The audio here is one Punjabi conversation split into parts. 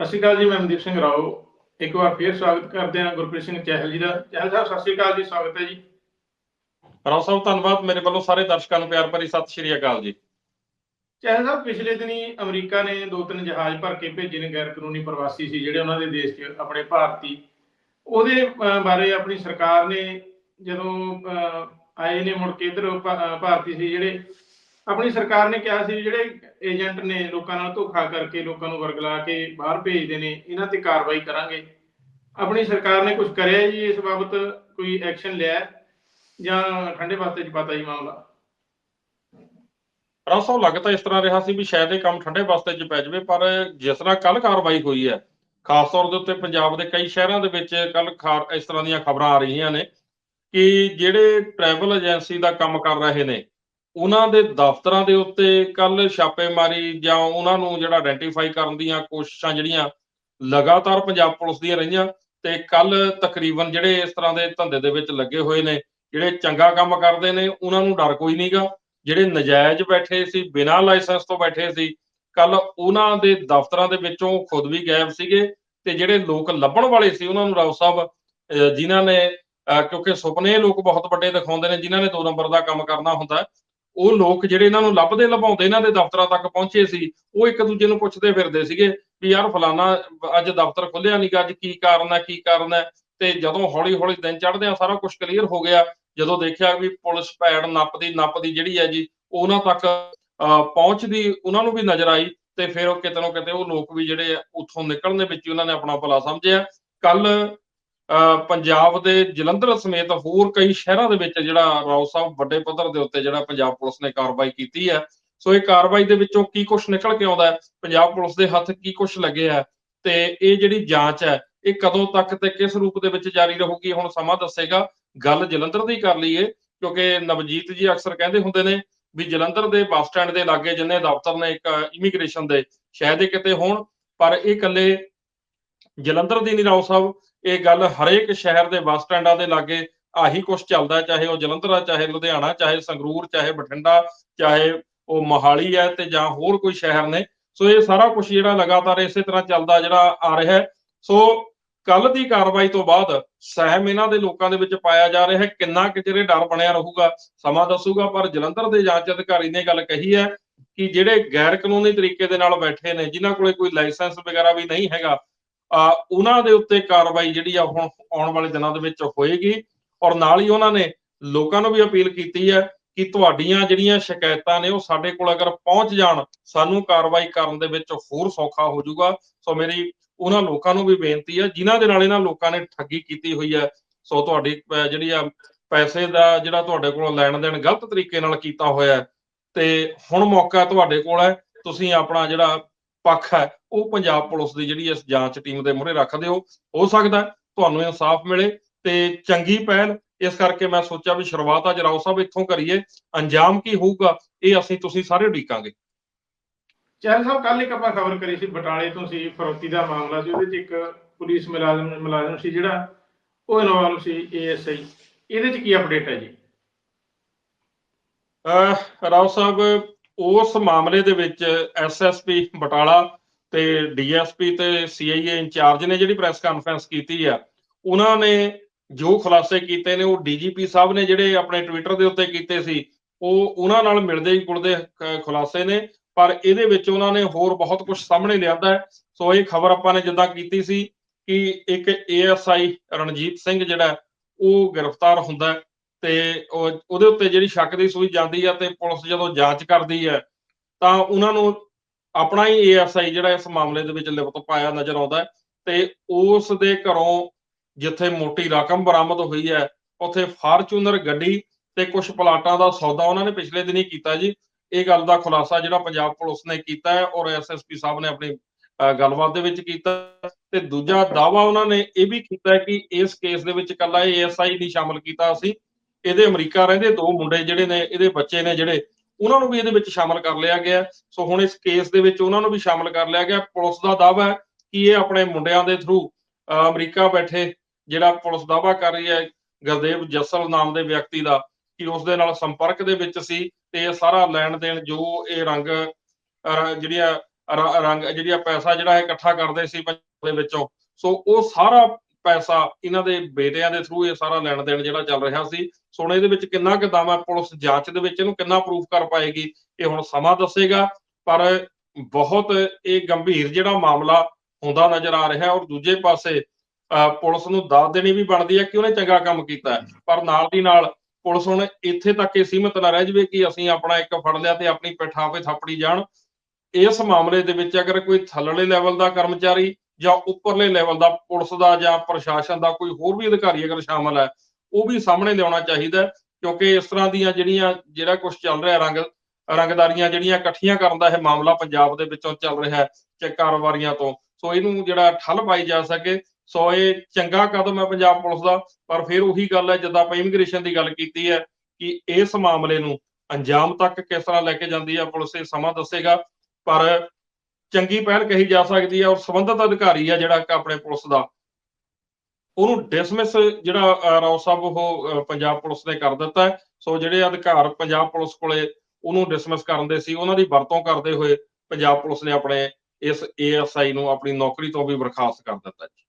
ਸਤਿ ਸ਼੍ਰੀ ਅਕਾਲ ਜੀ ਮੈਂ ਮਨਦੀਪ ਸਿੰਘ ਰਾਓ। ਇੱਕ ਵਾਰ ਫੇਰ ਸਵਾਗਤ ਕਰਦੇ ਹਾਂ ਗੁਰਪ੍ਰੀਤ ਸਿੰਘ ਚਹਿਲ ਜੀ ਦਾ। ਚਹਿਲ ਸਾਹਿਬ ਸਤਿ ਸ਼੍ਰੀ ਅਕਾਲ ਜੀ ਸਵਾਗਤ ਹੈ ਜੀ। ਰਾਓ ਸਾਹਿਬ ਧੰਨਵਾਦ। ਮੇਰੇ ਵੱਲੋਂ ਸਾਰੇ ਦਰਸ਼ਕਾਂ ਨੂੰ ਪਿਆਰ ਭਰੀ ਸਤਿ ਸ਼੍ਰੀ ਅਕਾਲ ਜੀ। ਚਹਿਲ ਸਾਹਿਬ ਪਿਛਲੇ ਦਿਨੀ ਅਮਰੀਕਾ ਨੇ ਦੋ ਤਿੰਨ ਜਹਾਜ਼ ਭਰ ਕੇ ਭੇਜੇ ਨੇ ਗੈਰ ਕਾਨੂੰਨੀ ਪ੍ਰਵਾਸੀ ਸੀ ਜਿਹੜੇ ਉਹਨਾਂ ਦੇ ਦੇਸ਼ 'ਚ ਆਪਣੇ ਭਾਰਤੀ। ਉਹਦੇ ਬਾਰੇ ਆਪਣੀ ਸਰਕਾਰ ਨੇ ਜਦੋਂ ਆਏ ਨੇ ਮੁੜ ਕੇ ਇਧਰ ਭਾਰਤੀ ਸੀ ਜਿਹੜੇ ਆਪਣੀ ਸਰਕਾਰ ਨੇ ਕਿਹਾ ਸੀ ਵੀ ਜਿਹੜੇ ਏਜੰਟ ਨੇ ਲੋਕਾਂ ਨਾਲ ਧੋਖਾ ਕਰਕੇ ਲੋਕਾਂ ਨੂੰ ਵਰਗਲਾ ਕੇ ਬਾਹਰ ਭੇਜਦੇ ਨੇ, ਇਹਨਾਂ ਤੇ ਕਾਰਵਾਈ ਕਰਾਂਗੇ। ਆਪਣੀ ਸਰਕਾਰ ਨੇ ਕੁਝ ਕਰਿਆ ਜੀ ਇਸ ਬਾਬਤ? ਕੋਈ ਐਕਸ਼ਨ ਲਿਆ ਜਾਂ ਠੰਡੇ ਵਾਸਤੇ ਚ ਪਤਾ ਹੀ ਮਾਮਲਾ? ਰਾਓ ਸਾਹਿਬ ਇਸ ਤਰ੍ਹਾਂ ਰਿਹਾ ਸੀ ਵੀ ਸ਼ਾਇਦ ਇਹ ਕੰਮ ਠੰਡੇ ਵਾਸਤੇ 'ਚ ਪੈ ਜਾਵੇ, ਪਰ ਜਿਸ ਤਰ੍ਹਾਂ ਕੱਲ ਕਾਰਵਾਈ ਹੋਈ ਹੈ, ਖਾਸ ਤੌਰ ਦੇ ਉੱਤੇ ਪੰਜਾਬ ਦੇ ਕਈ ਸ਼ਹਿਰਾਂ ਦੇ ਵਿੱਚ ਕੱਲ ਇਸ ਤਰ੍ਹਾਂ ਦੀਆਂ ਖਬਰਾਂ ਆ ਰਹੀਆਂ ਨੇ ਕਿ ਜਿਹੜੇ ਟਰੈਵਲ ਏਜੰਸੀ ਦਾ ਕੰਮ ਕਰ ਰਹੇ ਨੇ ਉਹਨਾਂ ਦੇ ਦਫ਼ਤਰਾਂ ਦੇ ਉੱਤੇ ਕੱਲ ਛਾਪੇਮਾਰੀ ਜਾਂ ਉਹਨਾਂ ਨੂੰ ਜਿਹੜਾ ਆਇਡੈਂਟੀਫਾਈ ਕਰਨ ਦੀਆਂ ਕੋਸ਼ਿਸ਼ਾਂ ਜਿਹੜੀਆਂ ਲਗਾਤਾਰ ਪੰਜਾਬ ਪੁਲਿਸ ਦੀਆਂ ਰਹੀਆਂ ਤੇ ਕੱਲ ਤਕਰੀਬਨ ਜਿਹੜੇ ਇਸ ਤਰ੍ਹਾਂ ਦੇ ਧੰਦੇ ਦੇ ਵਿੱਚ ਲੱਗੇ ਹੋਏ ਨੇ, ਜਿਹੜੇ ਚੰਗਾ ਕੰਮ ਕਰਦੇ ਨੇ, ਉਹਨਾਂ ਨੂੰ ਡਰ ਕੋਈ ਨਹੀਂਗਾ। ਜਿਹੜੇ ਨਜਾਇਜ਼ ਬੈਠੇ ਸੀ, ਬਿਨਾਂ ਲਾਇਸੈਂਸ ਤੋਂ ਬੈਠੇ ਸੀ ਕੱਲ ਉਹਨਾਂ ਦੇ ਦਫ਼ਤਰਾਂ ਦੇ ਵਿੱਚੋਂ ਖੁਦ ਵੀ ਗਾਇਬ ਸੀਗੇ ਤੇ ਜਿਹੜੇ ਲੋਕ ਲੱਭਣ ਵਾਲੇ ਸੀ, ਉਹਨਾਂ ਨੂੰ ਰਾਓ ਸਾਹਿਬ, ਅਹ ਜਿਨ੍ਹਾਂ ਨੇ, ਅਹ ਕਿਉਂਕਿ ਸੁਪਨੇ ਲੋਕ ਬਹੁਤ ਵੱਡੇ ਦਿਖਾਉਂਦੇ ਨੇ, ਜਿਨ੍ਹਾਂ ਨੇ ਦੋ ਨੰਬਰ ਦਾ ਕੰਮ ਕਰਨਾ ਹੁੰਦਾ ਉਹ ਲੋਕ ਜਿਹੜੇ ਇਹਨਾਂ ਨੂੰ ਲੱਭਦੇ ਲਭਾਉਂਦੇ ਇਹਨਾਂ ਦੇ ਦਫ਼ਤਰਾਂ ਤੱਕ ਪਹੁੰਚੇ ਸੀ, ਉਹ ਇੱਕ ਦੂਜੇ ਨੂੰ ਪੁੱਛਦੇ ਫਿਰਦੇ ਸੀਗੇ ਵੀ ਯਾਰ ਫਲਾਨਾ ਅੱਜ ਦਫ਼ਤਰ ਖੁੱਲਿਆ ਨਹੀਂਗਾ ਅੱਜ ਕੀ ਕਾਰਨ ਹੈ, ਕੀ ਕਾਰਨ ਹੈ? ਤੇ ਜਦੋਂ ਹੌਲੀ ਹੌਲੀ ਦਿਨ ਚੜ੍ਹਦੇ ਆ ਸਾਰਾ ਕੁਝ ਕਲੀਅਰ ਹੋ ਗਿਆ, ਜਦੋਂ ਦੇਖਿਆ ਵੀ ਪੁਲਿਸ ਪੈੜ ਨੱਪਦੀ ਨੱਪਦੀ ਜਿਹੜੀ ਹੈ ਜੀ, ਉਹਨਾਂ ਤੱਕ, ਅਹ, ਪਹੁੰਚਦੀ, ਉਹਨਾਂ ਨੂੰ ਵੀ ਨਜ਼ਰ ਆਈ ਤੇ ਫਿਰ ਉਹ ਕਿਤੇ ਨਾ ਕਿਤੇ ਉਹ ਲੋਕ ਵੀ ਜਿਹੜੇ ਉੱਥੋਂ ਨਿਕਲਣ ਦੇ ਵਿੱਚ ਉਹਨਾਂ ਨੇ ਆਪਣਾ ਭਲਾ ਸਮਝਿਆ। ਕੱਲ ਪੰਜਾਬ ਦੇ ਜਲੰਧਰ ਸਮੇਤ ਹੋਰ ਕਈ ਸ਼ਹਿਰਾਂ ਦੇ ਵਿੱਚ ਜਿਹੜਾ ਰਾਓ ਸਾਹਿਬ ਵੱਡੇ ਪੱਧਰ ਦੇ ਉੱਤੇ ਜਿਹੜਾ ਪੰਜਾਬ ਪੁਲਿਸ ਨੇ ਕਾਰਵਾਈ ਕੀਤੀ ਹੈ। ਸੋ ਇਹ ਕਾਰਵਾਈ ਦੇ ਵਿੱਚੋਂ ਕੀ ਕੁਝ ਨਿਕਲ ਕੇ ਆਉਂਦਾ ਹੈ? ਪੰਜਾਬ ਪੁਲਿਸ ਦੇ ਹੱਥ ਕੀ ਕੁਝ ਲੱਗਿਆ ਹੈ? ਤੇ ਇਹ ਜਿਹੜੀ ਜਾਂਚ ਹੈ, ਇਹ ਕਦੋਂ ਤੱਕ ਤੇ ਕਿਸ ਰੂਪ ਦੇ ਵਿੱਚ ਜਾਰੀ ਰਹੂਗੀ? ਹੁਣ ਸਮਾਂ ਦੱਸੇਗਾ। ਗੱਲ ਜਲੰਧਰ ਦੀ ਕਰ ਲਈਏ, ਕਿਉਂਕਿ ਨਵਜੀਤ ਜੀ ਅਕਸਰ ਕਹਿੰਦੇ ਹੁੰਦੇ ਨੇ ਵੀ ਜਲੰਧਰ ਦੇ ਬੱਸ ਸਟੈਂਡ ਦੇ ਲਾਗੇ ਜਿੰਨੇ ਦਫ਼ਤਰ ਨੇ, ਇੱਕ ਇਮੀਗ੍ਰੇਸ਼ਨ ਦੇ, ਸ਼ਾਇਦ ਇਹ ਕਿਤੇ ਹੋਣ, ਪਰ ਇਹ ਇਕੱਲੇ ਜਲੰਧਰ ਦੀ ਨਹੀਂ, ਰਾਓ ਸਾਹਿਬ। ਇਹ ਗੱਲ ਹਰੇਕ ਸ਼ਹਿਰ ਦੇ ਬੱਸ ਸਟੈਂਡਾਂ ਦੇ ਲਾਗੇ ਆਹੀ ਕੁਝ ਚੱਲਦਾ ਚਾਹੇ ਉਹ ਜਲੰਧਰ ਆ, ਚਾਹੇ ਲੁਧਿਆਣਾ, ਚਾਹੇ ਸੰਗਰੂਰ, ਚਾਹੇ ਬਠਿੰਡਾ, ਚਾਹੇ ਉਹ ਮੋਹਾਲੀ ਹੈ ਤੇ ਜਾਂ ਹੋਰ ਕੋਈ ਸ਼ਹਿਰ ਨੇ। ਸੋ ਇਹ ਸਾਰਾ ਕੁਝ ਜਿਹੜਾ ਲਗਾਤਾਰ ਇਸੇ ਤਰ੍ਹਾਂ ਚੱਲਦਾ ਜਿਹੜਾ ਆ ਰਿਹਾ ਸੋ ਕੱਲ ਦੀ ਕਾਰਵਾਈ ਤੋਂ ਬਾਅਦ ਸਹਿਮ ਇਹਨਾਂ ਦੇ ਲੋਕਾਂ ਦੇ ਵਿੱਚ ਪਾਇਆ ਜਾ ਰਿਹਾ ਹੈ। ਕਿੰਨਾ ਕਿ ਚਿਰ ਡਰ ਬਣਿਆ ਰਹੂਗਾ, ਸਮਾਂ ਦੱਸੂਗਾ, ਪਰ ਜਲੰਧਰ ਦੇ ਜਾਂਚ ਅਧਿਕਾਰੀ ਨੇ ਗੱਲ ਕਹੀ ਹੈ ਕਿ ਜਿਹੜੇ ਗੈਰ ਕਾਨੂੰਨੀ ਤਰੀਕੇ ਦੇ ਨਾਲ ਬੈਠੇ ਨੇ, ਜਿਨ੍ਹਾਂ ਕੋਲੇ ਕੋਈ ਲਾਇਸੈਂਸ ਵਗੈਰਾ ਵੀ ਨਹੀਂ ਹੈਗਾ ਉਹਨਾਂ ਦੇ ਉੱਤੇ ਕਾਰਵਾਈ ਜਿਹੜੀ ਆ ਹੁਣ ਆਉਣ ਵਾਲੇ ਦਿਨਾਂ ਦੇ ਵਿੱਚ ਹੋਏਗੀ ਔਰ ਨਾਲ ਹੀ ਉਹਨਾਂ ਨੇ ਲੋਕਾਂ ਨੂੰ ਵੀ ਅਪੀਲ ਕੀਤੀ ਹੈ ਕਿ ਤੁਹਾਡੀਆਂ ਜਿਹੜੀਆਂ ਸ਼ਿਕਾਇਤਾਂ ਨੇ ਉਹ ਸਾਡੇ ਕੋਲ ਅਗਰ ਪਹੁੰਚ ਜਾਣ, ਸਾਨੂੰ ਕਾਰਵਾਈ ਕਰਨ ਦੇ ਵਿੱਚ ਹੋਰ ਸੌਖਾ ਹੋ ਜਾਊਗਾ। ਸੋ ਮੇਰੀ ਉਹਨਾਂ ਲੋਕਾਂ ਨੂੰ ਵੀ ਬੇਨਤੀ ਹੈ, ਜਿਨ੍ਹਾਂ ਦੇ ਨਾਲ ਇਹਨਾਂ ਲੋਕਾਂ ਨੇ ਠੱਗੀ ਕੀਤੀ ਹੋਈ ਹੈ, ਸੋ ਤੁਹਾਡੀ ਜਿਹੜੀ ਆ ਪੈਸੇ ਦਾ ਜਿਹੜਾ ਤੁਹਾਡੇ ਕੋਲੋਂ ਲੈਣ ਦੇਣ ਗਲਤ ਤਰੀਕੇ ਨਾਲ ਕੀਤਾ ਹੋਇਆ ਤੇ ਹੁਣ ਮੌਕਾ ਤੁਹਾਡੇ ਕੋਲ ਹੈ, ਤੁਸੀਂ ਆਪਣਾ ਜਿਹੜਾ ਪੱਖ ਹੈ ਉਹ ਪੰਜਾਬ ਪੁਲਿਸ ਦੀ ਜਿਹੜੀ ਇਸ ਜਾਂਚ ਟੀਮ ਦੇ ਮੂਹਰੇ ਰੱਖ ਦਿਓ। ਹੋ ਸਕਦਾ ਹੈ ਤੁਹਾਨੂੰ ਇਨਸਾਫ ਮਿਲੇ ਤੇ ਚੰਗੀ ਪਹਿਲ। ਇਸ ਕਰਕੇ ਮੈਂ ਸੋਚਿਆ ਵੀ ਸ਼ੁਰੂਆਤ ਅੱਜ ਰਾਓ ਸਾਹਿਬ ਇੱਥੋਂ ਕਰੀਏ। ਅੰਜਾਮ ਕੀ ਹੋਊਗਾ ਇਹ ਅਸੀਂ ਤੁਸੀਂ ਸਾਰੇ ਉਡੀਕਾਂਗੇ। ਚਹਿਲ ਸਾਹਿਬ ਕੱਲ ਇੱਕ ਆਪਾਂ ਖਬਰ ਕਰੀ ਸੀ ਬਟਾਲੇ ਤੋਂ ਸੀ ਫਰੋਤੀ ਦਾ ਮਾਮਲਾ ਸੀ ਉਹਦੇ ਚ ਇੱਕ ਪੁਲਿਸ ਮੁਲਾਜ਼ਮ ਮੁਲਾਜ਼ਮ ਸੀ ਜਿਹੜਾ ਉਹ ਇਨਵੋਲਵ ਸੀ ਏਐਸਆਈ ਇਹਦੇ ਚ ਕੀ ਅਪਡੇਟ ਹੈ ਜੀ? ਅਹ ਰਾਓ ਸਾਹਿਬ ਉਸ ਮਾਮਲੇ ਦੇ ਵਿੱਚ ਐਸਐਸਪੀ ਬਟਾਲਾ ਤੇ ਡੀਐਸਪੀ ਤੇ ਸੀਆਈਏ ਇੰਚਾਰਜ ਨੇ ਜਿਹੜੀ ਪ੍ਰੈਸ ਕਾਨਫਰੰਸ ਕੀਤੀ ਆ, ਉਹਨਾਂ ਨੇ ਜੋ ਖੁਲਾਸੇ ਕੀਤੇ ਨੇ, ਉਹ ਡੀਜੀਪੀ ਸਾਹਿਬ ਨੇ ਜਿਹੜੇ ਆਪਣੇ ਟਵਿੱਟਰ ਦੇ ਉੱਤੇ ਕੀਤੇ ਸੀ, ਉਹ ਉਹਨਾਂ ਨਾਲ ਮਿਲਦੇ ਹੀ ਗੁਲਦੇ ਖੁਲਾਸੇ ਨੇ, ਪਰ ਇਹਦੇ ਵਿੱਚ ਉਹਨਾਂ ਨੇ ਹੋਰ ਬਹੁਤ ਕੁਝ ਸਾਹਮਣੇ ਲਿਆਂਦਾ ਹੈ। ਸੋ ਇਹ ਖਬਰ ਆਪਾਂ ਨੇ ਜਿੱਦਾਂ ਕੀਤੀ ਸੀ ਕਿ ਇੱਕ ਏਐਸਆਈ ਰਣਜੀਤ ਸਿੰਘ ਜਿਹੜਾ ਉਹ ਗ੍ਰਿਫਤਾਰ ਹੁੰਦਾ ਤੇ ਉਹਦੇ ਉੱਤੇ ਜਿਹੜੀ ਸ਼ੱਕ ਦੀ ਸੂਈ ਜਾਂਦੀ ਆ ਤੇ ਪੁਲਿਸ ਜਦੋਂ ਜਾਂਚ ਕਰਦੀ ਹੈ, ਤਾਂ ਉਹਨਾਂ ਨੂੰ ਆਪਣਾ ਹੀ ਏਐਸਆਈ ਜਿਹੜਾ ਇਸ ਮਾਮਲੇ ਦੇ ਵਿੱਚ ਲਿਪਤ ਪਾਇਆ ਨਜ਼ਰ ਆਉਂਦਾ ਤੇ ਉਸ ਦੇ ਘਰੋਂ ਜਿੱਥੇ ਮੋਟੀ ਰਕਮ ਬਰਾਮਦ ਹੋਈ ਹੈ, ਉੱਥੇ ਫਾਰਚੂਨਰ ਗੱਡੀ ਤੇ ਕੁਝ ਪਲਾਟਾਂ ਦਾ ਸੌਦਾ ਉਹਨਾਂ ਨੇ ਪਿਛਲੇ ਦਿਨੀ ਕੀਤਾ ਜੀ। ਇਹ ਗੱਲ ਦਾ ਖੁਲਾਸਾ ਜਿਹੜਾ ਪੰਜਾਬ ਪੁਲਿਸ ਨੇ ਕੀਤਾ ਹੈ ਔਰ ਐਸਐਸਪੀ ਸਾਹਿਬ ਨੇ ਆਪਣੀ ਗੱਲਬਾਤ ਦੇ ਵਿੱਚ ਕੀਤਾ ਤੇ ਦੂਜਾ ਦਾਵਾ ਉਹਨਾਂ ਨੇ ਇਹ ਵੀ ਕੀਤਾ ਕਿ ਇਸ ਕੇਸ ਦੇ ਵਿੱਚ ਇਕੱਲਾ ਏਐਸਆਈ ਨਹੀਂ ਸ਼ਾਮਲ ਕੀਤਾ ਅਸੀਂ ਇਹਦੇ ਅਮਰੀਕਾ ਰਹਿੰਦੇ ਦੋ ਮੁੰਡੇ ਜਿਹੜੇ ਨੇ, ਇਹਦੇ ਬੱਚੇ ਨੇ ਜਿਹੜੇ ਉਹਨਾਂ ਨੂੰ ਵੀ ਇਹਦੇ ਵਿੱਚ ਸ਼ਾਮਲ ਕਰ ਲਿਆ ਗਿਆ। ਸੋ ਹੁਣ ਇਸ ਕੇਸ ਦੇ ਵਿੱਚ ਉਹਨਾਂ ਨੂੰ ਵੀ ਸ਼ਾਮਲ ਕਰ ਲਿਆ ਗਿਆ। ਪੁਲਿਸ ਦਾ ਦਾਅਵਾ ਹੈ ਕਿ ਇਹ ਆਪਣੇ ਮੁੰਡਿਆਂ ਦੇ ਥਰੂ ਅਮਰੀਕਾ ਬੈਠੇ ਜਿਹੜਾ ਪੁਲਿਸ ਦਾਅਵਾ ਕਰ ਰਹੀ ਹੈ ਗੁਰਦੇਵ ਜੱਸਲ ਨਾਮ ਦੇ ਵਿਅਕਤੀ ਦਾ ਕਿ ਉਸ ਦੇ ਨਾਲ ਸੰਪਰਕ ਦੇ ਵਿੱਚ ਸੀ ਤੇ ਇਹ ਸਾਰਾ ਲੈਣ ਦੇਣ ਜੋ ਇਹ ਰੰਗ ਅਹ, ਜਿਹੜੀਆਂ ਰੰਗ ਜਿਹੜੀਆਂ ਪੈਸਾ ਜਿਹੜਾ ਇਹ ਇਕੱਠਾ ਕਰਦੇ ਸੀ ਪੰਜਾਬ ਦੇ ਵਿੱਚੋਂ। ਸੋ ਉਹ ਸਾਰਾ ਪੈਸਾ ਇਹਨਾਂ ਦੇ ਬੇਟਿਆਂ ਦੇ ਥਰੂ ਇਹ ਸਾਰਾ ਲੈਣ ਦੇਣ ਜਿਹੜਾ ਚੱਲ ਰਿਹਾ ਸੀ। ਸੋ ਇਹਦੇ ਵਿੱਚ ਕਿੰਨਾ ਕੁ ਦਮ ਪੁਲਿਸ ਜਾਂਚ ਦੇ ਵਿੱਚ ਇਹਨੂੰ ਕਿੰਨਾ ਪ੍ਰੂਫ ਕਰ ਪਾਏਗੀ, ਇਹ ਹੁਣ ਸਮਾਂ ਦੱਸੇਗਾ। ਪਰ ਬਹੁਤ ਇਹ ਗੰਭੀਰ ਜਿਹੜਾ ਮਾਮਲਾ ਹੁੰਦਾ ਨਜ਼ਰ ਆ ਰਿਹਾ ਔਰ ਦੂਜੇ ਪਾਸੇ, ਅਹ ਪੁਲਿਸ ਨੂੰ ਦੱਸ ਦੇਣੀ ਵੀ ਬਣਦੀ ਹੈ ਕਿ ਉਹਨੇ ਚੰਗਾ ਕੰਮ ਕੀਤਾ ਪਰ ਨਾਲ ਦੀ ਨਾਲ ਪੁਲਿਸ ਹੁਣ ਇੱਥੇ ਤੱਕ ਹੀ ਸੀਮਤ ਨਾ ਰਹਿ ਜਾਵੇ ਕਿ ਅਸੀਂ ਆਪਣਾ ਇੱਕ ਫੜ ਲਿਆ ਤੇ ਆਪਣੀ ਪਿੱਠਾਂ 'ਤੇ ਥਾਪੜੀ ਜਾਣ। ਇਸ ਮਾਮਲੇ ਦੇ ਵਿੱਚ ਅਗਰ ਕੋਈ ਥੱਲੜੇ ਲੈਵਲ ਦਾ ਕਰਮਚਾਰੀ ਜਾਂ ਉੱਪਰਲੇ ਲੈਵਲ ਦਾ ਪੁਲਿਸ ਦਾ ਜਾਂ ਪ੍ਰਸ਼ਾਸਨ ਦਾ ਕੋਈ ਹੋਰ ਵੀ ਅਧਿਕਾਰੀ ਅਗਰ ਸ਼ਾਮਲ ਹੈ, ਉਹ ਵੀ ਸਾਹਮਣੇ ਲਿਆਉਣਾ ਚਾਹੀਦਾ ਕਿਉਂਕਿ ਇਸ ਤਰ੍ਹਾਂ ਦੀਆਂ ਜਿਹੜੀਆਂ, ਜਿਹੜਾ ਕੁਝ ਚੱਲ ਰਿਹਾ ਰੰਗ, ਰੰਗਦਾਰੀਆਂ ਜਿਹੜੀਆਂ ਇਕੱਠੀਆਂ ਕਰਨ ਦਾ ਇਹ ਮਾਮਲਾ ਪੰਜਾਬ ਦੇ ਵਿੱਚੋਂ ਚੱਲ ਰਿਹਾ ਹੈ, ਚ ਕਾਰੋਬਾਰੀਆਂ ਤੋਂ। ਸੋ ਇਹਨੂੰ ਜਿਹੜਾ ਠੱਲ ਪਾਈ ਜਾ ਸਕੇ, ਸੋ ਇਹ ਚੰਗਾ ਕਦਮ ਹੈ ਪੰਜਾਬ ਪੁਲਿਸ ਦਾ, ਪਰ ਫਿਰ ਉਹੀ ਗੱਲ ਹੈ, ਜਿੱਦਾਂ ਆਪਾਂ ਇਮੀਗ੍ਰੇਸ਼ਨ ਦੀ ਗੱਲ ਕੀਤੀ ਹੈ, ਕਿ ਇਸ ਮਾਮਲੇ ਨੂੰ ਅੰਜਾਮ ਤੱਕ ਕਿਸ ਤਰ੍ਹਾਂ ਲੈ ਕੇ ਜਾਂਦੀ ਹੈ, ਪੁਲਿਸ ਇਹ ਸਮਾਂ ਦੱਸੇਗਾ, ਪਰ ਚੰਗੀ ਪਹਿਲ ਕਹੀ ਜਾ ਸਕਦੀ ਹੈ ਔਰ ਸੰਬੰਧਿਤ ਅਧਿਕਾਰੀ ਹੈ ਜਿਹੜਾ ਆਪਣੇ ਪੁਲਿਸ ਦਾ। ਉਹਨੂੰ ਡਿਸਮਿਸ ਜਿਹੜਾ ਅਹ, ਸਾਹਿਬ ਉਹ ਪੰਜਾਬ ਪੁਲਿਸ ਨੇ ਕਰ ਦਿੱਤਾ ਸੋ ਜਿਹੜੇ ਅਧਿਕਾਰ ਪੰਜਾਬ ਪੁਲਿਸ ਕੋਲੇ ਉਹਨੂੰ ਡਿਸਮਿਸ ਕਰਨ ਦੇ ਸੀ ਉਹਨਾਂ ਦੀ ਵਰਤੋਂ ਕਰਦੇ ਹੋਏ ਪੰਜਾਬ ਪੁਲਿਸ ਨੇ ਆਪਣੇ ਇਸ ਏਐਸਆਈ ਨੂੰ ਆਪਣੀ ਨੌਕਰੀ ਤੋਂ ਵੀ ਬਰਖਾਸਤ ਕਰ ਦਿੱਤਾ ਜੀ।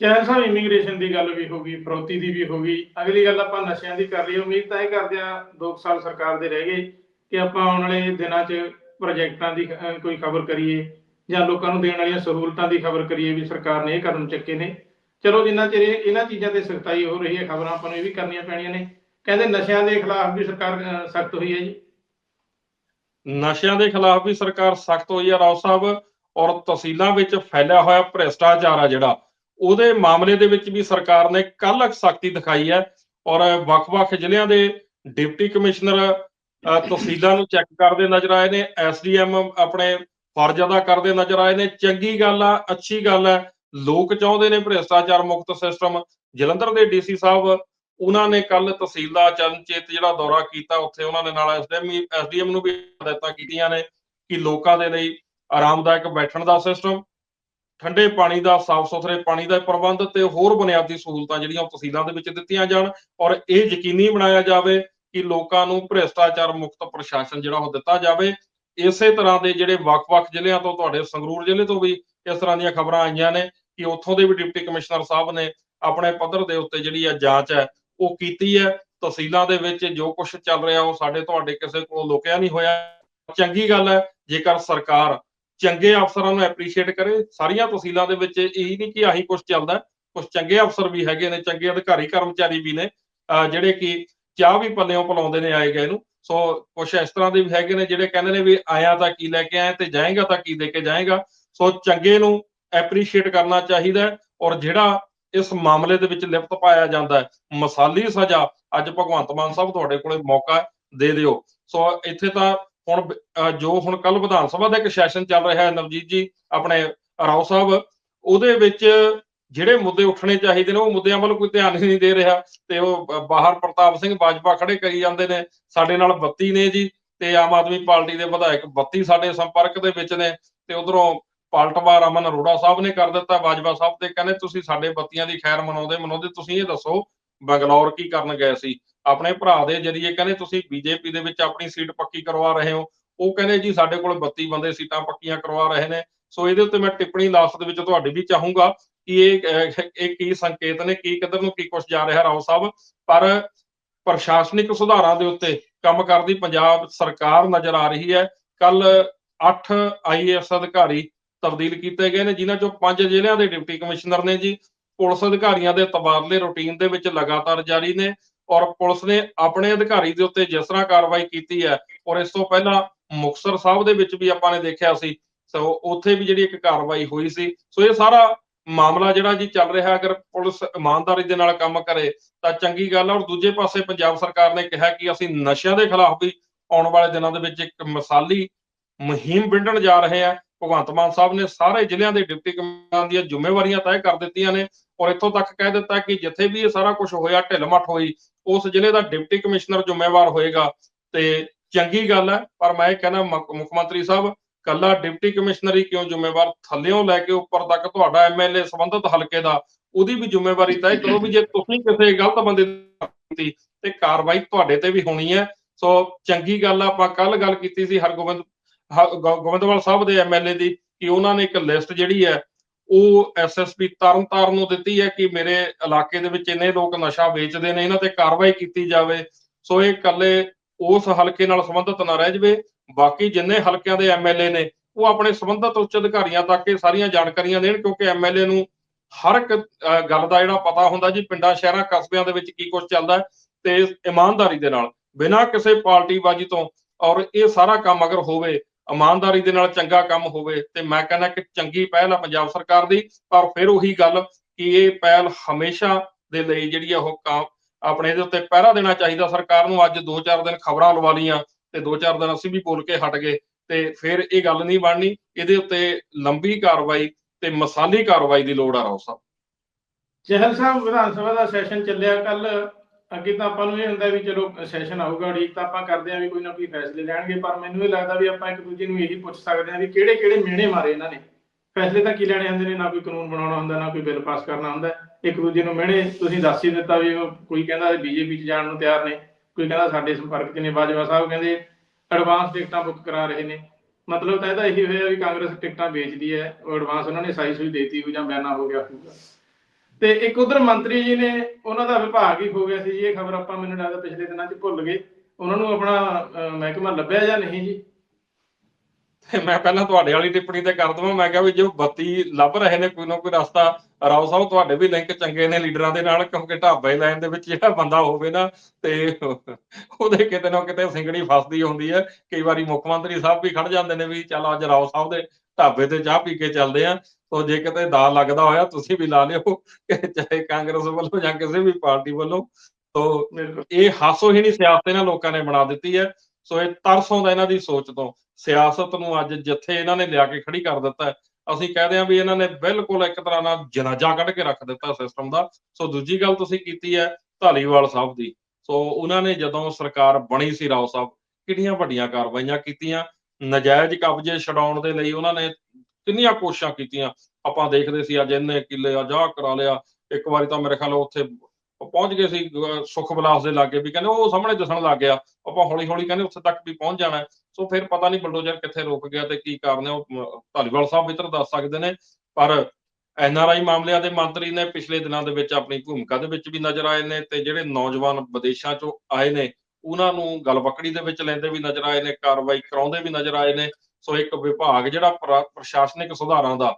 ਚੈਨ ਸਾਹਿਬ ਇਮੀਗ੍ਰੇਸ਼ਨ ਦੀ ਗੱਲ ਵੀ ਹੋ ਗਈ ਫਰੋਤੀ ਦੀ ਵੀ ਹੋ ਗਈ। ਅਗਲੀ ਗੱਲ ਆਪਾਂ ਨਸ਼ਿਆਂ ਦੀ ਕਰ ਲਈ। ਉਮੀਦ ਤਾਂ ਇਹ ਕਰਦੇ ਆ 2 ਸਾਲ ਸਰਕਾਰ ਦੇ ਰਹਿ ਗਏ ਕਿ ਆਪਾਂ ਆਉਣ ਵਾਲੇ ਦਿਨਾਂ 'ਚ ਪ੍ਰੋਜੈਕਟਾਂ ਦੀ ਕੋਈ ਖਬਰ ਕਰੀਏ ਜਾਂ ਲੋਕਾਂ ਨੂੰ ਦੇਣ ਵਾਲੀਆਂ ਸਹੂਲਤਾਂ ਦੀ ਖਬਰ ਕਰੀਏ ਵੀ ਸਰਕਾਰ ਨੇ ਇਹ ਕਦਮ ਚੱਕੇ ਨੇ। ਚਲੋ, ਜਿੰਨਾ ਚਿਰ ਇਹਨਾਂ ਚੀਜ਼ਾਂ ਤੇ ਸਖਤਾਈ ਹੋ ਰਹੀ ਹੈ, ਖਬਰਾਂ ਆਪਾਂ ਨੂੰ ਇਹ ਵੀ ਕਰਨੀਆਂ ਪੈਣੀਆਂ ਨੇ। ਕਹਿੰਦੇ ਨਸ਼ਿਆਂ ਦੇ ਖਿਲਾਫ ਵੀ ਸਰਕਾਰ ਸਖਤ ਹੋਈ ਹੈ ਜੀ। ਨਸ਼ਿਆਂ ਦੇ ਖਿਲਾਫ ਵੀ ਸਰਕਾਰ ਸਖਤ ਹੋਈ ਹੈ, ਰਾਓ ਸਾਹਿਬ। ਔਰ ਤਹਿਸੀਲਾਂ ਵਿੱਚ ਫੈਲਿਆ ਹੋਇਆ ਭ੍ਰਿਸ਼ਟਾਚਾਰ ਆ ਜਿਹੜਾ, ਉਹਦੇ ਮਾਮਲੇ ਦੇ ਵਿੱਚ ਵੀ ਸਰਕਾਰ ਨੇ ਕੱਲ ਸਖਤੀ ਦਿਖਾਈ ਹੈ। ਔਰ ਵੱਖ-ਵੱਖ ਜ਼ਿਲ੍ਹਿਆਂ ਦੇ ਡਿਪਟੀ ਕਮਿਸ਼ਨਰ ਤਹਿਸੀਲਾਂ ਨੂੰ ਚੈੱਕ ਕਰਦੇ ਨਜ਼ਰ ਆਏ ਨੇ ਐਸਡੀਐਮ ਆਪਣੇ ਫਰਜ਼ ਅਦਾ ਕਰਦੇ ਨਜ਼ਰ ਆਏ ਨੇ, ਚੰਗੀ ਗੱਲ ਆ, ਅੱਛੀ ਗੱਲ ਹੈ ਲੋਕ ਚਾਹੁੰਦੇ ਨੇ ਭ੍ਰਿਸ਼ਟਾਚਾਰ ਮੁਕਤ ਸਿਸਟਮ। ਜਲੰਧਰ ਦੇ ਡੀਸੀ ਸਾਹਿਬ, ਉਹਨਾਂ ਨੇ ਕੱਲ ਤਹਿਸੀਲ ਦਾ ਚਰਨਚੇਤ ਜਿਹੜਾ ਦੌਰਾ ਕੀਤਾ, ਉੱਥੇ ਉਹਨਾਂ ਦੇ ਨਾਲ ਐਸਡੀਐਮ ਐਸਡੀਐਮ ਨੂੰ ਵੀ ਹਦਾਇਤਾਂ ਕੀਤੀਆਂ ਨੇ ਕਿ ਲੋਕਾਂ ਦੇ ਲਈ ਆਰਾਮਦਾਇਕ ਬੈਠਣ ਦਾ ਸਿਸਟਮ, ਠੰਡੇ ਪਾਣੀ ਦਾ ਸਾਫ਼ ਸੁਥਰੇ ਪਾਣੀ ਦਾ ਪ੍ਰਬੰਧ ਤੇ ਹੋਰ ਬੁਨਿਆਦੀ ਸਹੂਲਤਾਂ ਜਿਹੜੀਆਂ ਉਹ ਤਹਿਸੀਲਾਂ ਦੇ ਵਿੱਚ ਦਿੱਤੀਆਂ ਜਾਣ ਔਰ ਇਹ ਯਕੀਨੀ ਬਣਾਇਆ ਜਾਵੇ ਕਿ ਲੋਕਾਂ ਨੂੰ ਭ੍ਰਿਸ਼ਟਾਚਾਰ ਮੁਕਤ ਪ੍ਰਸ਼ਾਸਨ ਜਿਹੜਾ ਉਹ ਦਿੱਤਾ ਜਾਵੇ, ਇਸੇ ਤਰ੍ਹਾਂ ਦੇ ਜਿਹੜੇ ਵੱਖ-ਵੱਖ ਜ਼ਿਲ੍ਹਿਆਂ ਤੋਂ ਤੁਹਾਡੇ ਸੰਗਰੂਰ ਜ਼ਿਲ੍ਹੇ ਤੋਂ ਵੀ ਇਸ ਤਰ੍ਹਾਂ ਦੀਆਂ ਖਬਰਾਂ ਆਈਆਂ ਨੇ ਕਿ ਉੱਥੋਂ ਦੇ ਵੀ ਡਿਪਟੀ ਕਮਿਸ਼ਨਰ ਸਾਹਿਬ ਨੇ ਆਪਣੇ ਪੱਧਰ ਦੇ ਉੱਤੇ ਜਿਹੜੀ ਆ ਜਾਂਚ ਹੈ, ਉਹ ਕੀਤੀ ਹੈ। ਤਹਿਸੀਲਾਂ ਦੇ ਵਿੱਚ ਜੋ ਕੁਝ ਚੱਲ ਰਿਹਾ, ਉਹ ਸਾਡੇ ਤੁਹਾਡੇ ਕਿਸੇ ਕੋਲ ਲੁਕਿਆ ਨਹੀਂ ਹੋਇਆ। ਚੰਗੀ ਗੱਲ ਹੈ, ਜੇਕਰ ਸਰਕਾਰ ਚੰਗੇ ਅਫਸਰਾਂ ਨੂੰ ਐਪਰੀਸ਼ੀਏਟ ਕਰੇ, ਸਾਰੀਆਂ ਤਹਿਸੀਲਾਂ ਦੇ ਵਿੱਚ ਇਹੀ ਨਹੀਂ ਕਿ ਆਹੀ ਕੁਝ ਚੱਲਦਾ ਕੁਝ ਚੰਗੇ ਅਫਸਰ ਵੀ ਹੈਗੇ ਨੇ, ਚੰਗੇ ਅਧਿਕਾਰੀ, ਕਰਮਚਾਰੀ ਵੀ ਨੇ, ਅਹ ਜਿਹੜੇ ਕਿ ਚਾਹ ਵੀ ਪੱਲਿਓਂ ਪਿਲਾਉਂਦੇ ਨੇ ਆਏ ਗਏ ਨੂੰ। ਸੋ ਕੁਝ ਇਸ ਤਰ੍ਹਾਂ ਦੇ ਵੀ ਹੈਗੇ ਨੇ ਜਿਹੜੇ ਕਹਿੰਦੇ ਨੇ ਵੀ ਆਇਆ ਤਾਂ ਕੀ ਲੈ ਕੇ ਆਇਆ ਤੇ ਜਾਏਗਾ ਤਾਂ ਕੀ ਦੇ ਕੇ ਜਾਏਗਾ। ਸੋ ਚੰਗੇ ਨੂੰ ਐਪਰੀਸ਼ੀਏਟ ਕਰਨਾ ਚਾਹੀਦਾ ਔਰ ਜਿਹੜਾ ਇਸ ਮਾਮਲੇ ਦੇ ਵਿੱਚ ਲਿਪਤ ਪਾਇਆ ਜਾਂਦਾ ਹੈ, ਮਸਾਲੀ ਸਜ਼ਾ ਅੱਜ ਭਗਵੰਤ ਮਾਨ ਸਾਹਿਬ ਤੁਹਾਡੇ ਕੋਲੇ ਮੌਕਾ ਦੇ ਦਿਓ। ਸੋ ਇੱਥੇ ਤਾਂ ਹੁਣ ਜੋ ਹੁਣ ਕੱਲ ਵਿਧਾਨ ਸਭਾ ਦਾ ਇੱਕ ਸੈਸ਼ਨ ਚੱਲ ਰਿਹਾ ਹੈ ਨਵਜੀਤ ਜੀ, ਆਪਣੇ ਰਾਓ ਸਾਹਿਬ, ਉਹਦੇ ਵਿੱਚ ਜਿਹੜੇ ਮੁੱਦੇ ਉੱਠਣੇ ਚਾਹੀਦੇ ਨੇ, ਉਹ ਮੁੱਦਿਆਂ ਵੱਲ ਕੋਈ ਧਿਆਨ ਹੀ ਨਹੀਂ ਦੇ ਰਿਹਾ। ਤੇ ਉਹ ਬਾਹਰ ਪ੍ਰਤਾਪ ਸਿੰਘ ਬਾਜਵਾ ਖੜੇ ਕਰੀ ਜਾਂਦੇ ਨੇ, ਸਾਡੇ ਨਾਲ 32 ਨੇ ਜੀ, ਤੇ ਆਮ ਆਦਮੀ ਪਾਰਟੀ ਦੇ ਵਿਧਾਇਕ 32 ਸਾਡੇ ਸੰਪਰਕ ਦੇ ਵਿੱਚ ਨੇ, ਤੇ ਉਧਰੋਂ ਪਲਟਵਾਰ ਅਮਨ ਅਰੋੜਾ ਸਾਹਿਬ ਨੇ ਕਰ ਦਿੱਤਾ, ਬਾਜਵਾ ਸਾਹਿਬ ਤੇ ਕਹਿੰਦੇ, ਤੁਸੀਂ ਸਾਡੇ ਬੱਤੀਆਂ ਦੀ ਖੈਰ ਮਨਾਉਂਦੇ ਮਨਾਉਂਦੇ, ਤੁਸੀਂ ਇਹ ਦੱਸੋ, ਬੰਗਲੌਰ ਕੀ ਕਰਨ ਗਏ ਸੀ? ਆਪਣੇ ਭਰਾ ਦੇ ਜਰੀਏ ਕਹਿੰਦੇ, ਤੁਸੀਂ ਬੀਜੇਪੀ ਦੇ ਵਿੱਚ ਆਪਣੀ ਸੀਟ ਪੱਕੀ ਕਰਵਾ ਰਹੇ ਹੋ। ਉਹ ਕਹਿੰਦੇ, ਜੀ, ਸਾਡੇ ਕੋਲ 32 ਬੰਦੇ ਸੀਟਾਂ ਪੱਕੀਆਂ ਕਰਵਾ ਰਹੇ ਨੇ। ਸੋ ਇਹਦੇ ਉੱਤੇ ਮੈਂ ਟਿੱਪਣੀ ਲਾਸਟ ਦੇ ਵਿੱਚ ਤੁਹਾਡੀ ਵੀ ਚਾਹੂੰਗਾ ਕਿ ਇਹ ਇਹ ਕੀ ਸੰਕੇਤ ਨੇ, ਕੀ ਕਿੱਧਰ ਨੂੰ ਕੀ ਕੁਝ ਜਾ ਰਿਹਾ ਰਾਓ ਸਾਹਿਬ? ਪਰ ਪ੍ਰਸ਼ਾਸਨਿਕ ਸੁਧਾਰਾਂ ਦੇ ਉੱਤੇ ਕੰਮ ਕਰਦੀ ਪੰਜਾਬ ਸਰਕਾਰ ਨਜ਼ਰ ਆ ਰਹੀ ਹੈ। ਕੱਲ 8 ਆਈਏਐਸ ਅਧਿਕਾਰੀ ਤਬਦੀਲ ਕੀਤੇ ਗਏ ਨੇ, ਜਿਨ੍ਹਾਂ ਚੋਂ 5 ਜ਼ਿਲ੍ਹਿਆਂ ਦੇ ਡਿਪਟੀ ਕਮਿਸ਼ਨਰ ਨੇ ਜੀ। ਪੁਲਿਸ ਅਧਿਕਾਰੀਆਂ ਦੇ ਤਬਾਦਲੇ ਰੂਟੀਨ ਦੇ ਵਿੱਚ ਲਗਾਤਾਰ ਜਾਰੀ ਨੇ ਔਰ ਪੁਲਿਸ ਨੇ ਆਪਣੇ ਅਧਿਕਾਰੀ ਦੇ ਉੱਤੇ ਜਿਸ ਤਰ੍ਹਾਂ ਕਾਰਵਾਈ ਕੀਤੀ ਹੈ ਔਰ ਇਸ ਤੋਂ ਪਹਿਲਾਂ ਮੁਕਤਸਰ ਸਾਹਿਬ ਦੇ ਵਿੱਚ ਵੀ ਆਪਾਂ ਨੇ ਦੇਖਿਆ ਸੀ, ਸੋ ਉੱਥੇ ਵੀ ਜਿਹੜੀ ਇੱਕ ਕਾਰਵਾਈ ਹੋਈ ਸੀ। ਸੋ ਇਹ ਸਾਰਾ ਮਾਮਲਾ ਜਿਹੜਾ ਜੀ ਚੱਲ ਰਿਹਾ, ਅਗਰ ਪੁਲਿਸ ਇਮਾਨਦਾਰੀ ਦੇ ਨਾਲ ਕੰਮ ਕਰੇ, ਤਾਂ ਚੰਗੀ ਗੱਲ ਔਰ ਦੂਜੇ ਪਾਸੇ ਪੰਜਾਬ ਸਰਕਾਰ ਨੇ ਕਿਹਾ ਕਿ ਅਸੀਂ ਨਸ਼ਿਆਂ ਦੇ ਖਿਲਾਫ ਵੀ ਆਉਣ ਵਾਲੇ ਦਿਨਾਂ ਦੇ ਵਿੱਚ ਇੱਕ ਮਿਸਾਲੀ ਮੁਹਿੰਮ ਵਿੰਡਣ ਜਾ ਰਹੇ ਆ। ਭਗਵੰਤ ਮਾਨ ਸਾਹਿਬ ਨੇ ਸਾਰੇ ਜ਼ਿਲ੍ਹਿਆਂ ਦੇ ਡਿਪਟੀ ਕਮਿਸ਼ਨਰਾਂ ਦੀਆਂ ਜ਼ਿੰਮੇਵਾਰੀਆਂ ਤੈਅ ਕਰ ਦਿੱਤੀਆਂ ਨੇ। ਔਰ ਇੱਥੋਂ ਤੱਕ ਕਹਿ ਦਿੱਤਾ ਕਿ ਜਿੱਥੇ ਵੀ ਇਹ ਸਾਰਾ ਕੁਝ ਹੋਇਆ ਢਿੱਲਮੱਠ ਹੋਈ, ਉਸ ਜ਼ਿਲ੍ਹੇ ਦਾ ਡਿਪਟੀ ਕਮਿਸ਼ਨਰ ਜ਼ਿੰਮੇਵਾਰ ਹੋਏਗਾ। ਤੇ ਚੰਗੀ ਗੱਲ ਹੈ ਪਰ ਮੈਂ ਇਹ ਕਹਿੰਦਾ ਮੁੱਖ ਮੰਤਰੀ ਸਾਹਿਬ ਕੱਲਾ ਡਿਪਟੀ ਕਮਿਸ਼ਨਰ ਹੀ ਕਿਉਂ ਜ਼ਿੰਮੇਵਾਰ ਥੱਲਿਓਂ ਲੈ ਕੇ ਉੱਪਰ ਤੱਕ ਤੁਹਾਡਾ ਐਮਐਲਏ ਸੰਬੰਧਿਤ ਹਲਕੇ ਦਾ, ਉਹਦੀ ਵੀ ਜ਼ਿੰਮੇਵਾਰੀ ਤੈਅ ਕਰੋ ਵੀ ਜੇ ਤੁਸੀਂ ਕਿਸੇ ਗਲਤ ਬੰਦੇ ਦੀ ਤੇ ਕਾਰਵਾਈ ਤੁਹਾਡੇ ਤੇ ਵੀ ਹੋਣੀ ਹੈ। ਸੋ ਚੰਗੀ ਗੱਲ ਆਪਾਂ ਕੱਲ ਗੱਲ ਕੀਤੀ ਸੀ ਹਰਗੋਬਿੰਦ ਗੋਬਿੰਦਵਾਲ ਸਾਹਿਬ ਦੇ ਐਮਐਲਏ ਦੀ ਕਿ ਉਹਨਾਂ ਨੇ ਇੱਕ ਲਿਸਟ ਜਿਹੜੀ ਹੈ, ਉਹ ਐਸਐਸਪੀ ਤਰਨਤਾਰਨ ਨੂੰ ਦਿੱਤੀ ਹੈ ਕਿ ਮੇਰੇ ਇਲਾਕੇ ਦੇ ਵਿੱਚ ਇੰਨੇ ਲੋਕ ਨਸ਼ਾ ਵੇਚਦੇ ਨੇ, ਇਹਨਾਂ ਤੇ ਕਾਰਵਾਈ ਕੀਤੀ ਜਾਵੇ। ਸੋ ਇਹ ਇਕੱਲੇ ਉਸ ਹਲਕੇ ਨਾਲ ਸੰਬੰਧਿਤ ਨਾ ਰਹਿ ਜਵੇ। ਬਾਕੀ ਜਿੰਨੇ ਹਲਕਿਆਂ ਦੇ ਐਮਐਲਏ ਨੇ ਉਹ ਆਪਣੇ ਸੰਬੰਧਿਤ ਉੱਚ ਅਧਿਕਾਰੀਆਂ ਤੱਕ ਇਹ ਸਾਰੀਆਂ ਜਾਣਕਾਰੀਆਂ ਦੇਣ ਕਿਉਂਕਿ ਐਮਐਲਏ ਨੂੰ ਹਰ ਇੱਕ ਅਹ, ਗੱਲ ਦਾ ਜਿਹੜਾ ਪਤਾ ਹੁੰਦਾ ਜੀ ਪਿੰਡਾਂ ਸ਼ਹਿਰਾਂ ਕਸਬਿਆਂ ਦੇ ਵਿੱਚ ਕੀ ਕੁਝ ਚੱਲਦਾ ਤੇ ਇਮਾਨਦਾਰੀ ਦੇ ਨਾਲ। ਬਿਨਾਂ ਕਿਸੇ ਪਾਰਟੀਬਾਜ਼ੀ ਤੋਂ ਔਰ ਇਹ ਸਾਰਾ ਕੰਮ ਅਗਰ ਹੋਵੇ ਇਮਾਨਦਾਰੀ ਦੇ ਨਾਲ ਚੰਗਾ ਕੰਮ ਹੋਵੇ ਤੇ ਮੈਂ ਕਹਿੰਦਾ ਕਿ ਚੰਗੀ ਪਹਿਲ ਆ ਪੰਜਾਬ ਸਰਕਾਰ ਦੀ ਪਰ ਫਿਰ ਉਹੀ ਗੱਲ ਕਿ ਇਹ ਪਹਿਲ ਹਮੇਸ਼ਾ ਦੇ ਲਈ ਜਿਹੜੀ ਆ ਉਹ ਕੰਮ ਆਪਣੇ ਇਹਦੇ ਉੱਤੇ ਪਹਿਰਾ ਦੇਣਾ ਚਾਹੀਦਾ ਸਰਕਾਰ ਨੂੰ। ਅੱਜ 2-4 ਦਿਨ ਖਬਰਾਂ ਲਵਾ ਲੀਆਂ ਤੇ 2-4 ਦਿਨ ਅਸੀਂ ਵੀ ਬੋਲ ਕੇ ਹਟ ਗਏ ਤੇ ਫਿਰ ਇਹ ਗੱਲ ਨਹੀਂ ਬਣਨੀ, ਇਹਦੇ ਉੱਤੇ ਲੰਬੀ ਕਾਰਵਾਈ ਤੇ ਮਸਾਲੀ ਕਾਰਵਾਈ ਦੀ ਲੋੜ ਆ ਰਾਓ ਸਾਹਿਬ। ਚਹਿਲ ਸਾਹਿਬ, ਵਿਧਾਨ ਸਭਾ ਦਾ ਸੈਸ਼ਨ ਚੱਲਿਆ ਕੱਲ ਅੱਗੇ ਤਾਂ ਆਪਾਂ ਨੂੰ ਇਹ ਹੁੰਦਾ ਵੀ ਚਲੋ ਸੈਸ਼ਨ ਆਊਗਾ, ਉਡੀਕ ਤਾਂ ਆਪਾਂ ਕਰਦੇ ਆਂ ਵੀ ਕੋਈ ਨਾ ਕੋਈ ਫੈਸਲੇ ਲੈਣਗੇ, ਪਰ ਮੈਨੂੰ ਇਹ ਲੱਗਦਾ ਵੀ ਆਪਾਂ ਇੱਕ ਦੂਜੇ ਨੂੰ ਇਹੀ ਪੁੱਛ ਸਕਦੇ ਆਂ ਵੀ ਕਿਹੜੇ ਕਿਹੜੇ ਮਿਹਣੇ ਮਾਰੇ ਇਹਨਾਂ ਨੇ। ਫੈਸਲੇ ਤਾਂ ਕੀ ਲੈਣੇ ਹੁੰਦੇ ਨੇ? ਨਾ ਕੋਈ ਕਾਨੂੰਨ ਬਣਾਉਣਾ ਹੁੰਦਾ, ਨਾ ਕੋਈ ਬਿੱਲ ਪਾਸ ਕਰਨਾ ਹੁੰਦਾ। ਇੱਕ ਦੂਜੇ ਨੂੰ ਮਿਹਣੇ, ਤੁਸੀਂ ਦੱਸ ਹੀ ਦਿੱਤਾ ਵੀ ਉਹ ਕੋਈ ਕਹਿੰਦਾ ਬੀਜੇਪੀ 'ਚ ਜਾਣ ਨੂੰ ਤਿਆਰ ਨੇ। ਕੋਈ ਕਹਿੰਦਾ ਸਾਡੇ ਸੰਪਰਕ 'ਚ ਨੇ, ਬਾਜਵਾ ਸਾਹਿਬ ਕਹਿੰਦੇ ਐਡਵਾਂਸ ਟਿਕਟਾਂ ਬੁੱਕ ਕਰਾ ਰਹੇ ਨੇ। ਮਤਲਬ ਤਾਂ ਇਹਦਾ ਇਹੀ ਹੋਇਆ ਵੀ ਕਾਂਗਰਸ ਟਿਕਟਾਂ ਵੇਚਦੀ ਹੈ ਐਡਵਾਂਸ ਉਹਨਾਂ ਨੇ ਸਾਈ ਸੂਈ ਦੇਤੀ ਹੋ ਜਾਂ ਬੈਨਾ ਹੋ ਗਿਆ ਹੋਊਗਾ। ਤੇ ਇੱਕ ਉਧਰ ਮੰਤਰੀ ਜੀ ਨੇ, ਉਹਨਾਂ ਦਾ ਵਿਭਾਗ ਹੀ ਹੋ ਗਿਆ ਸੀ ਜੀ, ਇਹ ਖਬਰ ਆਪਾਂ ਮੈਨੂੰ ਲੱਗਦਾ ਪਿਛਲੇ ਦਿਨਾਂ 'ਚ ਭੁੱਲ ਗਏ। ਉਹਨਾਂ ਨੂੰ ਆਪਣਾ ਮਹਿਕਮਾ ਲੱਭਿਆ ਜਾਂ ਨਹੀਂ ਜੀ? ਮੈਂ ਪਹਿਲਾਂ ਤੁਹਾਡੇ ਵਾਲੀ ਟਿੱਪਣੀ ਤੇ ਕਰ ਦਵਾਂ। ਮੈਂ ਕਿਹਾ ਵੀ ਜੋ ਬੱਤੀ ਲੱਭ ਰਹੇ ਨੇ ਕੋਈ ਨਾ ਕੋਈ ਰਸਤਾ ਰਾਓ ਸਾਹਿਬ ਤੁਹਾਡੇ ਵੀ ਲਿੰਕ ਚੰਗੇ ਨੇ ਲੀਡਰਾਂ ਦੇ ਨਾਲ ਕਿਉਂਕਿ ਢਾਬੇ ਲਾਈਨ ਦੇ ਵਿੱਚ ਜਿਹੜਾ ਬੰਦਾ ਹੋਵੇ ਨਾ ਤੇ ਉਹਦੇ ਕਿਤੇ ਨਾ ਕਿਤੇ ਸਿੰਗੜੀ ਫਸਦੀ ਹੁੰਦੀ ਹੈ। ਕਈ ਵਾਰੀ ਮੁੱਖ ਮੰਤਰੀ ਸਾਹਿਬ ਵੀ ਖੜ ਜਾਂਦੇ ਨੇ ਵੀ ਚਲ ਅੱਜ ਰਾਓ ਸਾਹਿਬ ਦੇ ਢਾਬੇ ਤੇ ਚਾਹ ਪੀ ਕੇ ਚੱਲਦੇ ਆ ਸੋ ਜੇ ਕਿਤੇ ਦਾ ਲੱਗਦਾ ਹੋਇਆ ਤੁਸੀਂ ਵੀ ਲਾ ਲਿਓ ਕਿ ਚਾਹੇ ਕਾਂਗਰਸ ਵੱਲੋਂ ਜਾਂ ਕਿਸੇ ਵੀ ਪਾਰਟੀ ਵੱਲੋਂ। ਬਿਲਕੁਲ। ਇਹ ਹਾਸੋਹੀਣੀ ਸਿਆਸਤ ਇਹਨਾਂ ਲੋਕਾਂ ਨੇ ਬਣਾ ਦਿੱਤੀ ਹੈ। ਸੋ ਇਹ ਤਰਸ ਆਉਂਦਾ ਇਹਨਾਂ ਦੀ ਸੋਚ ਤੋਂ। ਸਿਆਸਤ ਨੂੰ ਅੱਜ ਜਿੱਥੇ ਇਹਨਾਂ ਨੇ ਲਿਆ ਕੇ ਖੜੀ ਕਰ ਦਿੱਤਾ ਹੈ, ਅਸੀਂ ਕਹਦੇ ਹਾਂ ਵੀ ਇਹਨਾਂ ਨੇ ਬਿਲਕੁਲ ਇੱਕ ਤਰ੍ਹਾਂ ਨਾਲ ਜਨਾਜ਼ਾ ਕੱਢ ਕੇ ਰੱਖ ਦਿੱਤਾ ਸਿਸਟਮ ਦਾ। ਸੋ ਦੂਜੀ ਗੱਲ ਤੁਸੀਂ ਕੀਤੀ ਹੈ ਧਾਲੀਵਾਲ ਸਾਹਿਬ ਦੀ। ਸੋ ਉਹਨਾਂ ਨੇ ਜਦੋਂ ਸਰਕਾਰ ਬਣੀ ਸੀ ਰਾਓ ਸਾਹਿਬ ਕਿੰਨੀਆਂ ਵੱਡੀਆਂ ਕਾਰਵਾਈਆਂ ਕੀਤੀਆਂ ਨਜਾਇਜ਼ ਕਬਜ਼ੇ ਛਡਾਉਣ ਦੇ ਲਈ ਉਹਨਾਂ ਨੇ ਕਿੰਨੀਆਂ ਕੋਸ਼ਿਸ਼ਾਂ ਕੀਤੀਆਂ। ਆਪਾਂ ਦੇਖਦੇ ਸੀ ਅੱਜ ਇੰਨੇ ਕਿੱਲੇ ਆ ਜਾ ਕਰਾ ਲਿਆ। ਇੱਕ ਵਾਰੀ ਤਾਂ ਮੇਰੇ ਖਿਆਲ ਉੱਥੇ ਪਹੁੰਚ ਗਏ ਸੀ ਅਹ ਵਿਲਾਸ ਦੇ ਲਾਗੇ ਵੀ ਕਹਿੰਦੇ ਉਹ ਸਾਹਮਣੇ ਦਿਸਣ ਲੱਗ ਗਿਆ। ਆਪਾਂ ਹੌਲੀ ਹੌਲੀ ਕਹਿੰਦੇ ਉੱਥੇ ਤੱਕ ਵੀ ਪਹੁੰਚ ਜਾਣਾ ਸੋ ਫਿਰ ਪਤਾ ਨਹੀਂ ਬਲਡੋਜ਼ਰ ਕਿੱਥੇ ਰੁਕ ਗਿਆ ਤੇ ਕੀ ਕਾਰਨ ਹੈ, ਉਹ ਧਾਲੀਵਾਲ ਸਾਹਿਬ ਬਿਹਤਰ ਦੱਸ ਸਕਦੇ ਨੇ, ਪਰ ਐਨਆਰਆਈ ਮਾਮਲਿਆਂ ਦੇ ਮੰਤਰੀ ਨੇ ਪਿਛਲੇ ਦਿਨਾਂ ਦੇ ਵਿੱਚ ਆਪਣੀ ਭੂਮਿਕਾ ਦੇ ਵਿੱਚ ਵੀ ਨਜ਼ਰ ਆਏ ਨੇ ਤੇ ਜਿਹੜੇ ਨੌਜਵਾਨ ਵਿਦੇਸ਼ਾਂ ਚੋਂ ਆਏ ਨੇ, ਉਹਨਾਂ ਨੂੰ ਗਲਬਕੜੀ ਦੇ ਵਿੱਚ ਲੈਂਦੇ ਵੀ ਨਜ਼ਰ ਆਏ ਨੇ, ਕਾਰਵਾਈ ਕਰਾਉਂਦੇ ਵੀ ਨਜ਼ਰ ਆਏ ਨੇ, ਸੋ ਇੱਕ ਵਿਭਾਗ ਜਿਹੜਾ ਪ੍ਰਸ਼ਾਸਨਿਕ ਸੁਧਾਰਾਂ ਦਾ,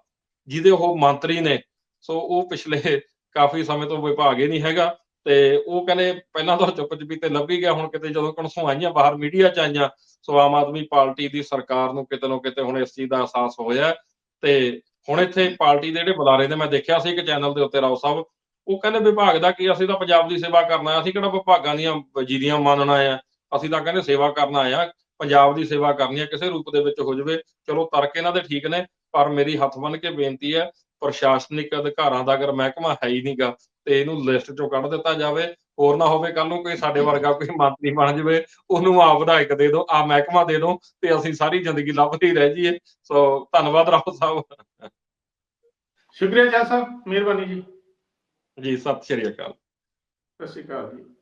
ਜਿਹਦੇ ਉਹ ਮੰਤਰੀ ਨੇ, ਸੋ ਉਹ ਪਿਛਲੇ ਕਾਫੀ ਸਮੇਂ ਤੋਂ ਵਿਭਾਗ ਹੀ ਨਹੀਂ ਹੈਗਾ ਤੇ ਉਹ ਕਹਿੰਦੇ ਪਹਿਲਾਂ ਤਾਂ ਚੁੱਪ ਚਪੀਤੇ ਲੱਭੀ ਗਿਆ, ਹੁਣ ਕਿਤੇ ਜਦੋਂ ਕਣਸਵਾਈਆਂ ਬਾਹਰ ਮੀਡੀਆ ਚ ਆਈਆਂ, ਸੋ ਆਮ ਆਦਮੀ ਪਾਰਟੀ ਦੀ ਸਰਕਾਰ ਨੂੰ ਕਿਤੇ ਨਾ ਕਿਤੇ ਹੁਣ ਇਸ ਚੀਜ਼ ਦਾ ਅਹਿਸਾਸ ਹੋਇਆ ਤੇ ਹੁਣ ਇੱਥੇ ਪਾਰਟੀ ਦੇ ਜਿਹੜੇ ਬੁਲਾਰੇ ਨੇ, ਮੈਂ ਦੇਖਿਆ ਸੀ ਇੱਕ ਚੈਨਲ ਦੇ ਉੱਤੇ, ਰਾਓ ਸਾਹਿਬ, ਉਹ ਕਹਿੰਦੇ ਵਿਭਾਗ ਦਾ ਕੀ, ਅਸੀਂ ਤਾਂ ਪੰਜਾਬ ਦੀ ਸੇਵਾ ਕਰਨਾ ਹੈ, ਅਸੀਂ ਕਿਹੜਾ ਵਿਭਾਗਾਂ ਦੀਆਂ ਵਜੀਰੀਆਂ ਮੰਨਣਾ ਆ ਅਸੀਂ ਤਾਂ ਕਹਿੰਦੇ ਸੇਵਾ ਕਰਨਾ ਆ ਪੰਜਾਬ ਦੀ ਸੇਵਾ ਕਰਨੀ ਹੈ, ਕਿਸੇ ਰੂਪ ਦੇ ਵਿੱਚ ਹੋ ਜਾਵੇ, ਚਲੋ ਤਰਕ ਇਹਨਾਂ ਦੇ ਠੀਕ ਨੇ, ਪਰ ਮੇਰੀ ਹੱਥ ਬੰਨ ਕੇ ਬੇਨਤੀ ਹੈ ਪ੍ਰਸ਼ਾਸਨਿਕ ਅਧਿਕਾਰਾਂ ਦਾ ਅਗਰ ਮਹਿਕਮਾ ਹੈ ਹੀ ਨਹੀਂਗਾ ਤੇ ਇਹਨੂੰ ਲਿਸਟ ਚੋਂ ਕੱਢ ਦਿੱਤਾ ਜਾਵੇ ਹੋਰ ਨਾ ਹੋਵੇ ਕੱਲ ਨੂੰ ਕੋਈ ਸਾਡੇ ਵਰਗਾ ਕੋਈ ਮੰਤਰੀ ਬਣ ਜਾਵੇ ਉਹਨੂੰ ਆ ਵਿਧਾਇਕ ਦੇ ਦਿਓ ਆ ਮਹਿਕਮਾ ਦੇ ਦਿਓ ਤੇ ਅਸੀਂ ਸਾਰੀ ਜ਼ਿੰਦਗੀ ਲੱਭਦੇ ਰਹਿ ਜਾਈਏ। ਸੋ ਧੰਨਵਾਦ ਰਾਓ ਸਾਹਿਬ। ਸ਼ੁਕਰੀਆ ਜੀ ਸਾਹਿਬ ਮਿਹਰਬਾਨੀ ਜੀ। ਜੀ ਸਤਿ ਸ਼੍ਰੀ ਅਕਾਲ। ਸਤਿ ਸ਼੍ਰੀ ਅਕਾਲ ਜੀ।